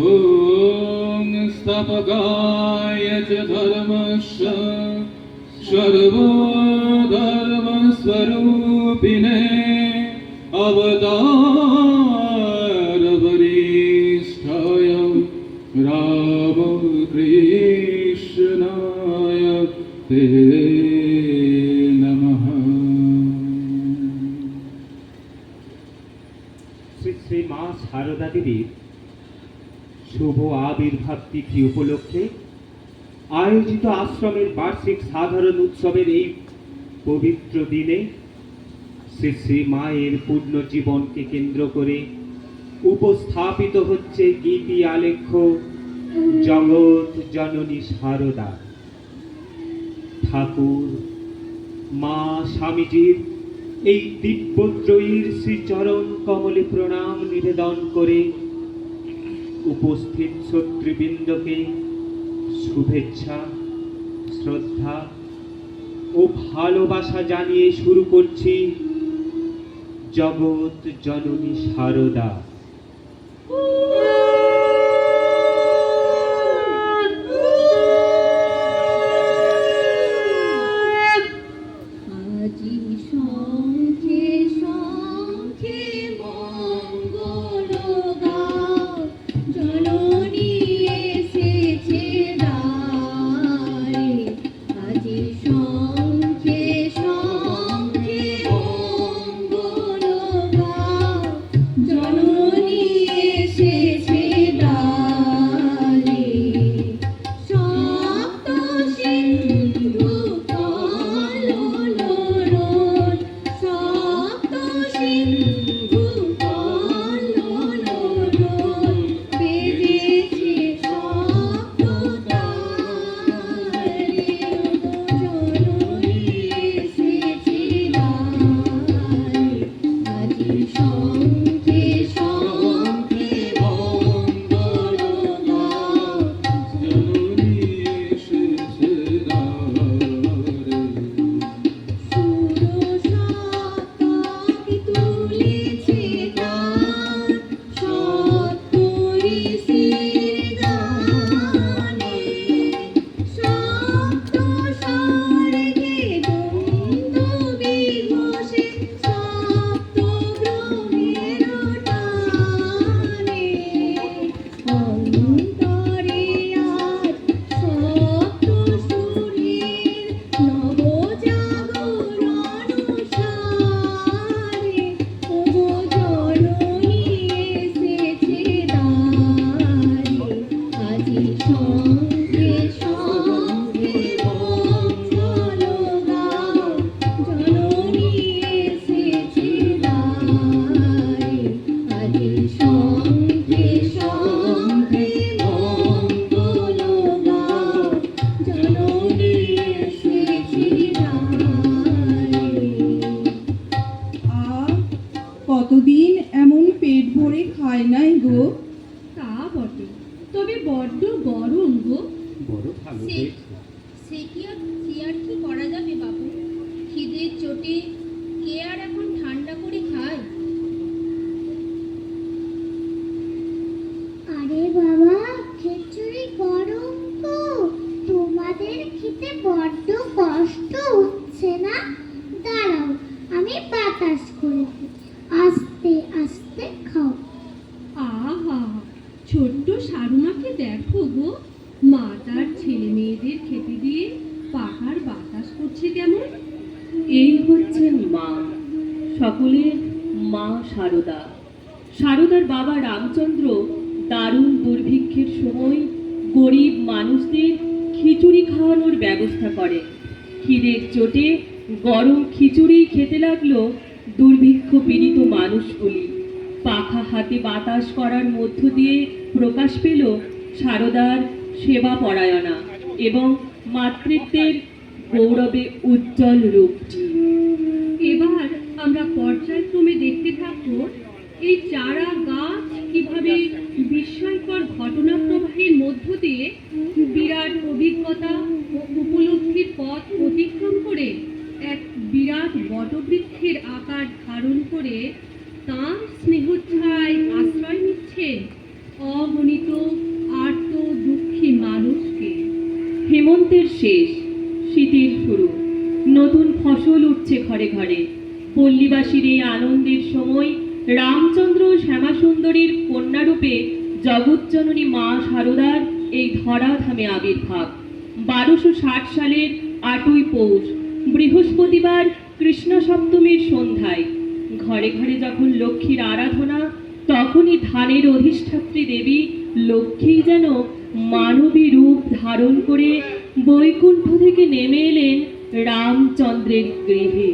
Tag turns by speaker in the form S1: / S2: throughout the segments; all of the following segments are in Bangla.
S1: ॐ स्थापकाय च धर्मस्य सर्वधर्मस्वरूपिणे अवतारवरिष्ठाय रामकृष्णाय ते नमः
S2: শ্রী শ্রী মা সারদা দেবীর শুভ আবির্ভাব তিথি উপলক্ষে? আয়োজিত আশ্রমের বার্ষিক সাধারণ উৎসবের এই পবিত্র দিনে শ্রী শ্রী মায়ের পূর্ণ জীবনকে কেন্দ্র করে উপস্থাপিত হচ্ছে গীতি আলেখ্য জগৎ জননী সারদা। ঠাকুর, মা স্বামীজির এই দিব্যত্রয়ীর শ্রীচরণ কমলে প্রণাম নিবেদন করে উপস্থিত শত্রুবৃন্দকে শুভেচ্ছা শ্রদ্ধা ও ভালোবাসা জানিয়ে শুরু করছি জগৎ জননী সারদা।
S3: কতদিন এমন পেট ভরে খায় নাই গো?
S4: তা বটে তবে বড্ড গরম গো।
S2: বড় ভালো
S5: সে- সে কি আর কি আর কি করা যাবে বাবু খিদের চোটে কে আর এখন ঠান্ডা করে খায়?
S6: আরে বাবা খিচুড়ি গরম তো। তোমাদের খেতে বড্ড কষ্ট হচ্ছে না? দাঁড়াও আমি বাতাস করে দিই
S7: রামচন্দ্র দারুণ দুর্ভিক্ষের সময় গরিব মানুষদের খিচুড়ি খাওয়ানোর ব্যবস্থা করেন খিদের চোটে গরম খিচুড়ি খেতে লাগল দুর্ভিক্ষ পীড়িত মানুষগুলি। পাখা হাতে বাতাস করার মধ্য দিয়ে প্রকাশ পেল সারদার সেবা পরায়ণা এবং মাতৃত্বের গৌরবে উজ্জ্বল রূপটি।
S4: এবার আমরা পর্যায়ক্রমে দেখতে থাকব এই চারা গাছ কীভাবে বিস্ময়কর ঘটনা প্রবাহের মধ্য দিয়ে বিরাট অভিজ্ঞতা ও উপলব্ধির পথ অতিক্রম করে এক বিরাট বটবৃক্ষের আকার ধারণ করে তাঁর স্নেহচ্ছায় আশ্রয় অগণিত অগণিত আর্ত দুঃখী মানুষকে।
S2: হেমন্তের শেষ, শীতের শুরু। নতুন ফসল উঠছে ঘরে ঘরে। পল্লীবাসীর এই আনন্দের সময় রামচন্দ্র শ্যামাসুন্দরীর কন্যারূপে জগৎজননী মা শারদার এই ধরাধামে আবির্ভাব। বারোশো ষাট সালের আটই পৌষ, বৃহস্পতিবার কৃষ্ণ সপ্তমীর সন্ধ্যায়। ঘরে ঘরে যখন লক্ষ্মীর আরাধনা, তখনই ধানের অধিষ্ঠাত্রী দেবী লক্ষ্মী যেন মানবী রূপ ধারণ করে বৈকুণ্ঠ থেকে নেমে এলেন রামচন্দ্রের গৃহে।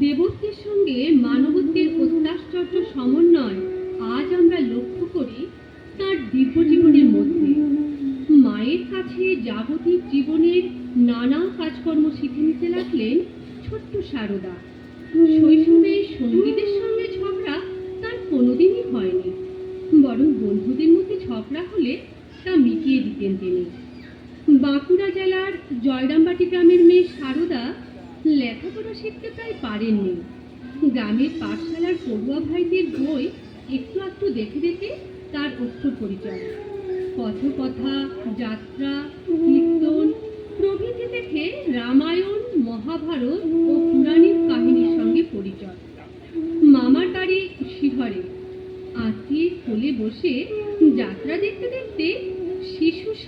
S4: দেবত্বের সঙ্গে মানবত্বের অত্যাশ্চর্য সমন্বয় আজ আমরা লক্ষ্য করি তার দিব্য জীবনের মধ্যে। মায়ের কাছে জাগতিক জীবনের নানা কাজকর্ম শিখে নিতে লাগলেন ছোট্ট সারদা। শৈশবে সঙ্গীতের সঙ্গে ঝগড়া তার কোনোদিনই হয়নি। বরং বন্ধুদের মধ্যে ঝগড়া হলে তা মিটিয়ে দিতেন তিনি। বাঁকুড়া জেলার জয়রামবাটি গ্রামের মেয়ে সারদা লেখাপড়া শিখতে প্রায় পারেননি। গ্রামের পাঠশালার পড়ুয়া ভাইদের বই একটু একটু দেখে দেখে তার অক্ষর পরিচয় কথকথা যাত্রা, কীর্তন প্রভৃতি দেখে রামায়ণ, মহাভারত ও পুরাণিক কাহিনীর সঙ্গে পরিচয়। মামার বাড়ি শিহরে। আত্মীয় কোলে বসে যাত্রা দেখতে দেখতে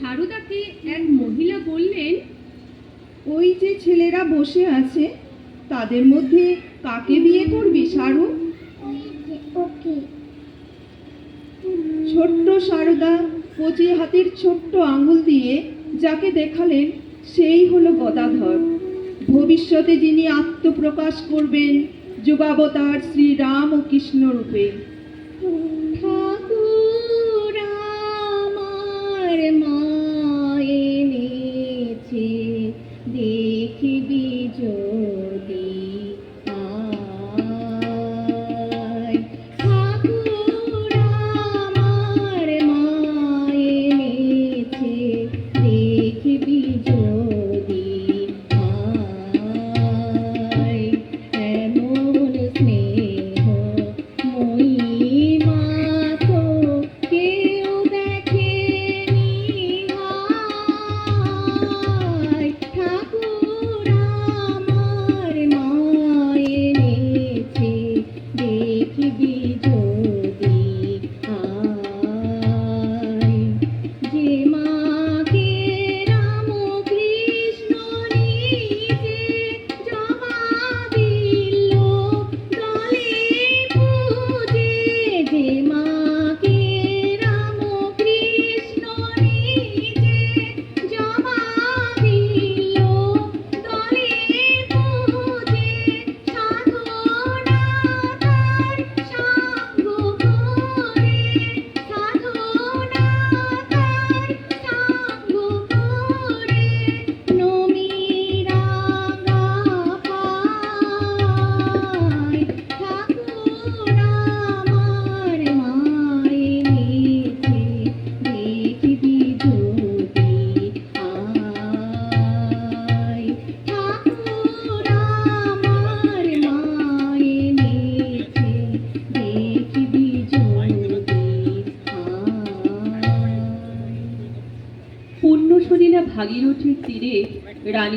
S4: সারদাকে এক মহিলা বললেন,
S3: ওই যে ছেলেরা বসে আছে, তাদের মধ্যে কাকে বিয়ে করবি সারু? ছোট্ট সারদা কচি হাতের ছোট্ট আঙুল দিয়ে যাকে দেখালেন, সেই হলো গদাধর। ভবিষ্যতে যিনি আত্মপ্রকাশ করবেন, যুগাবতার শ্রীরাম ও কৃষ্ণ রূপে।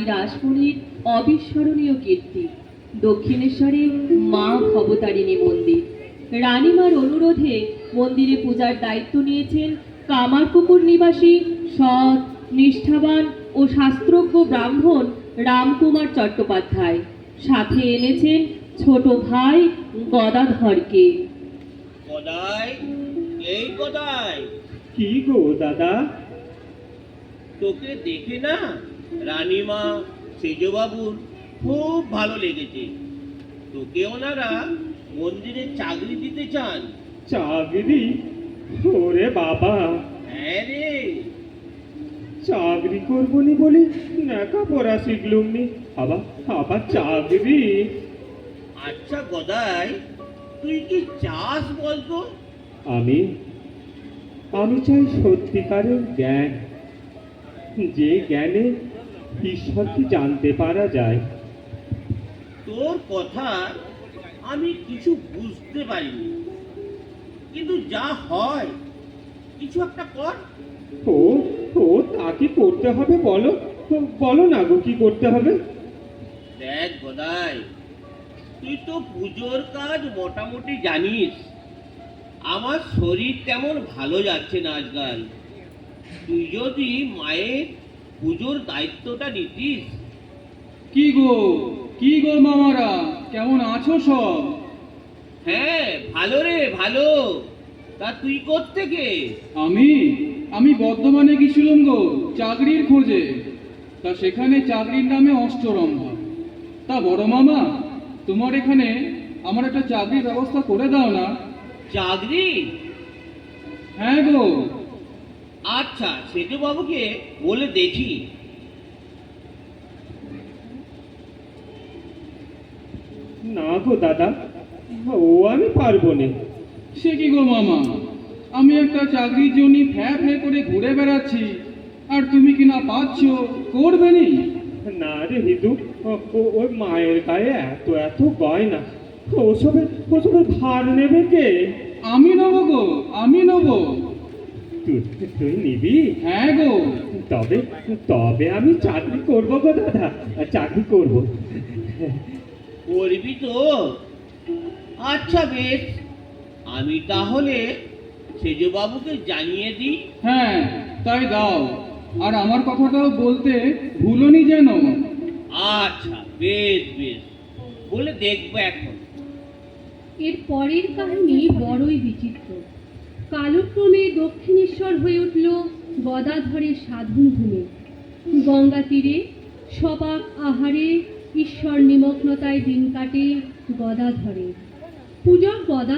S7: রাসমণির অবিস্মরণীয় কীর্তি। দক্ষিণেশ্বরে মা ভবতারিণী মন্দির। রানীমার অনুরোধে মন্দিরে পূজার দায়িত্ব নিয়েছেন কামারপুকুর নিবাসী সৎ নিষ্ঠাবান ও শাস্ত্রজ্ঞ ব্রাহ্মণ রামকুমার চট্টোপাধ্যায়। সাথে এনেছেন ছোট ভাই গদাধরকে।
S8: গদাই এই গদাই।
S1: কি গো দাদা?
S8: তোকে দেখে না রানীমা সেজবাবুর খুব ভালো লেগেছে। তোকে ওনারা মন্দিরে চাকরি দিতে চান।
S1: চাকরি? ওরে বাবা।
S8: হ্যাঁ রে।
S1: চাকরি করব নি বলে লেখাপড়া শিখলুম নি। আবার আবার চাকরি?
S8: আচ্ছা গদাই তুই কি চাস বলতো?
S1: আমি আমি চাই সত্যিকারের জ্ঞান। যে জ্ঞানে ঈশ্বরকে জানতে পারা যায়।
S8: তোর কথা আমি কিছু বুঝতে পারিনি। কিন্তু যা হয় কিছু একটা কর।
S1: ও ও তা কি করতে হবে বলো। বলো না গো কি করতে হবে?
S8: দেখ গদাই তুই তো পুজোর কাজ মোটামুটি জানিস। আমার শরীর তেমন ভালো যাচ্ছে না আজকাল। তুই যদি মায়ের পুজোর দায়িত্বটা নিতিস?
S9: কি গো? কি গো মামারা? কেমন আছো সব?
S8: হ্যাঁ ভালো রে ভালো। তা তুই থেকে
S9: আমি? আমি বর্ধমানে গেছিলাম গো চাকরির খোঁজে। তা সেখানে চাকরির নামে অষ্টরম্ভা। তা বড় মামা তোমার এখানে আমার একটা চাকরির ব্যবস্থা করে দাও না।
S8: চাকরি?
S9: হ্যাঁ গো।
S8: আচ্ছা সেজু বাবুকে বলে দেখি।
S1: না গো দাদা ও আমি পারব না।
S9: সে কি গো মামা? আমি একটা চাকরির জন্য ফ্যা ফ্যা করে ঘুরে বেড়াচ্ছি। আর তুমি কি না পাচ্ছ? করবে নি?
S1: না রে হিদু ওই মায়ের গায়ে এত এত গয়না। ওসবের ওসবের ভার নেবে কে?
S9: আমি নেব গো আমি নেব।
S1: তুই নিবি?
S9: হ্যাঁ গো।
S1: তবে তবে আমি চাকরি করব গো দাদা চাকরি করব।
S8: করবি তো। আচ্ছা বেশ আমি তাহলে সেজু বাবুকে জানিয়ে দিই।
S9: হ্যাঁ তাই দাও। আর আমার কথাটাও বলতে ভুলনি যেন।
S8: আচ্ছা বেশ বেশ। বলে দেখব এখন।
S4: এর পরের কাহিনী বড়ই বিচিত্র। কালক্রমে দক্ষিণেশ্বর হয়ে উঠল গদাধরের সাধন ভূমি গঙ্গা তীরে, সবাক আহারে, ঈশ্বর নিমগ্নতায় দিন কাটে গদাধরে পূজক গদা